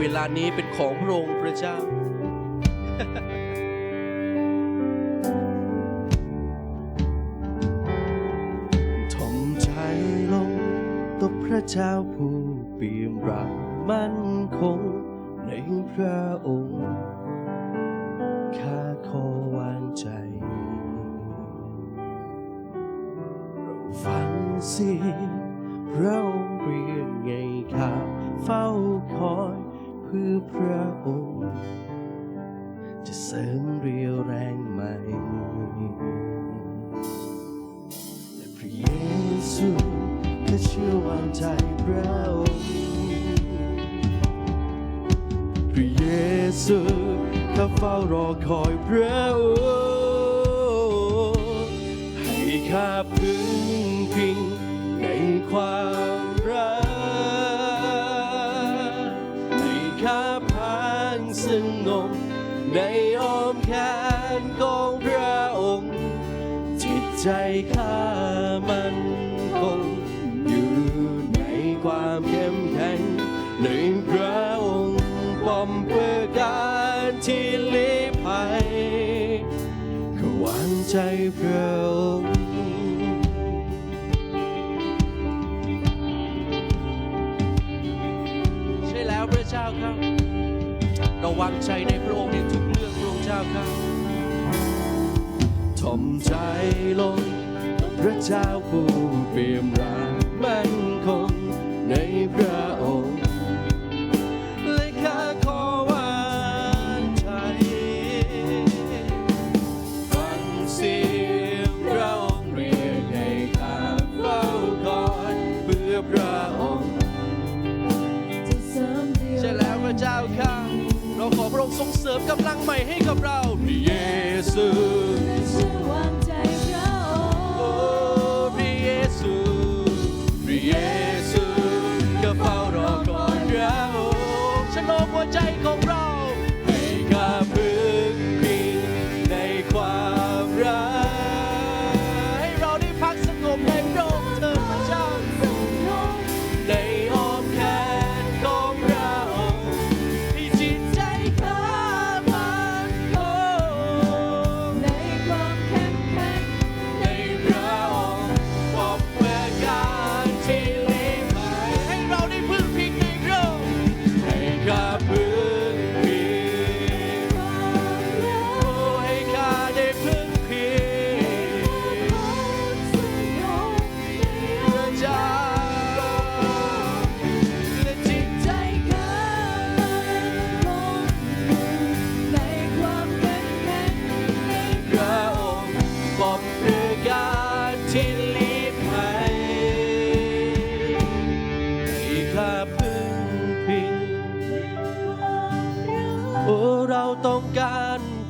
เวลานี้เป็นของพระองค์พระเจ้า ทมใจลงต่อพระเจ้าผู้เปี่ยมรักมั่นคงในพระองค์ ข้าขอวางใจ เราฟังเสียงเราเรียกไงข้าเฝ้าคอย พื่อพระองค์ จะเสริมเรียวแรงใหม่และพระเยซูก็เชื่อวางใจพระองค์พระเยซูข้าเฝ้ารอคอยพระองค์ให้ข้าพึ่งพิงในความ ใจข้ามันคงอยู่ในความเข้มแข็งในพระองค์ป้อมเพื่อการที่ลี้ภัยก็วางใจพระองค์ ทมใจลง พระเจ้าผู้เปี่ยมรักมั่นคงในพระองค์และข้าขอวางใจฟังเสียงพระองค์เรียกให้ข้าเฝ้าคอยเพื่อพระองค์ใช่แล้วพระเจ้าครับเราขอพระองค์ทรงเสริมกำลังใหม่ให้กับเราพระเยซู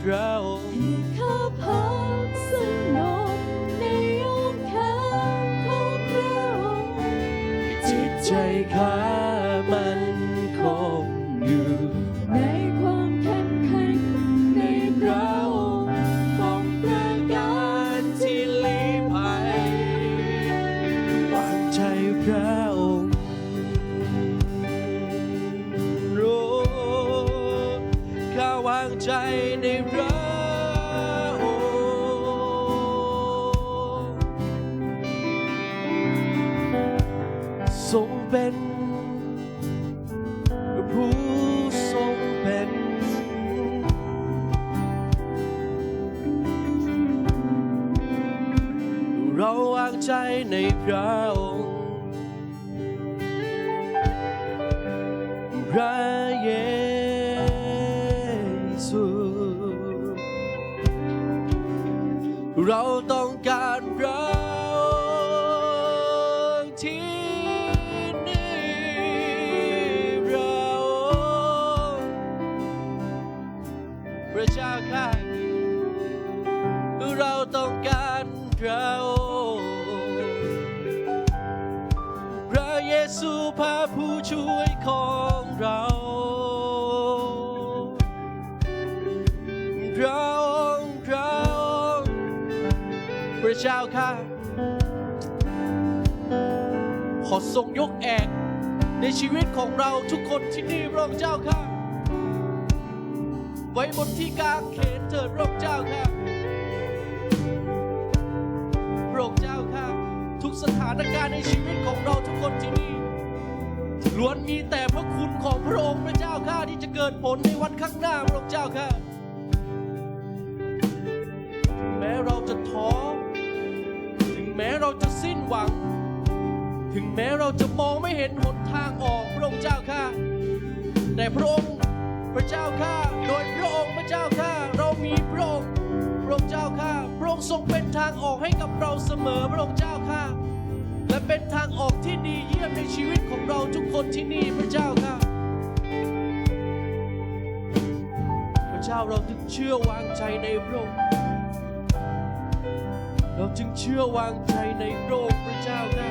การพระองค์จิตใจข้า เป็นผู้ทรงเป็น เราวางใจในพระองค์พระเยซูเราต้องการพระ พระเจ้าข้าเราต้องการพระองค์พระเยซูพระผู้ช่วยของเราพระองค์พระองค์พระเจ้าข้าขอทรงยกแอกในชีวิตของเราทุกคนที่นี่พระองค์เจ้าค่ะ ไว้บนที่กลางเขนเถิดพระองค์เจ้าค่ะพระองค์เจ้าค่ะ ทุกสถานการณ์ในชีวิตของเราทุกคนที่นี่ล้วนมีแต่พระคุณของพระองค์พระเจ้าข้าที่จะเกิดผลในวันข้างหน้าพระองค์เจ้าค่ะถึงแม้เราจะท้อถึงแม้เราจะสิ้นหวัง ถึงแม้เราจะมองไม่เห็นหนทางออกพระองค์เจ้าข้าแต่พระองค์ พระเจ้าข้าโดยพระองค์พระเจ้าข้าเรามีพระองค์พระองค์เจ้าข้าพระองค์ทรงเป็นทางออกให้กับเราเสมอพระองค์เจ้าข้าและเป็นทางออกที่ดีเยี่ยมในชีวิตของเราทุกคนที่นี่พระเจ้าข้าพระเจ้าเราจึงเชื่อวางใจในพระองค์เราจึงเชื่อวางใจในพระองค์พระเจ้าข้า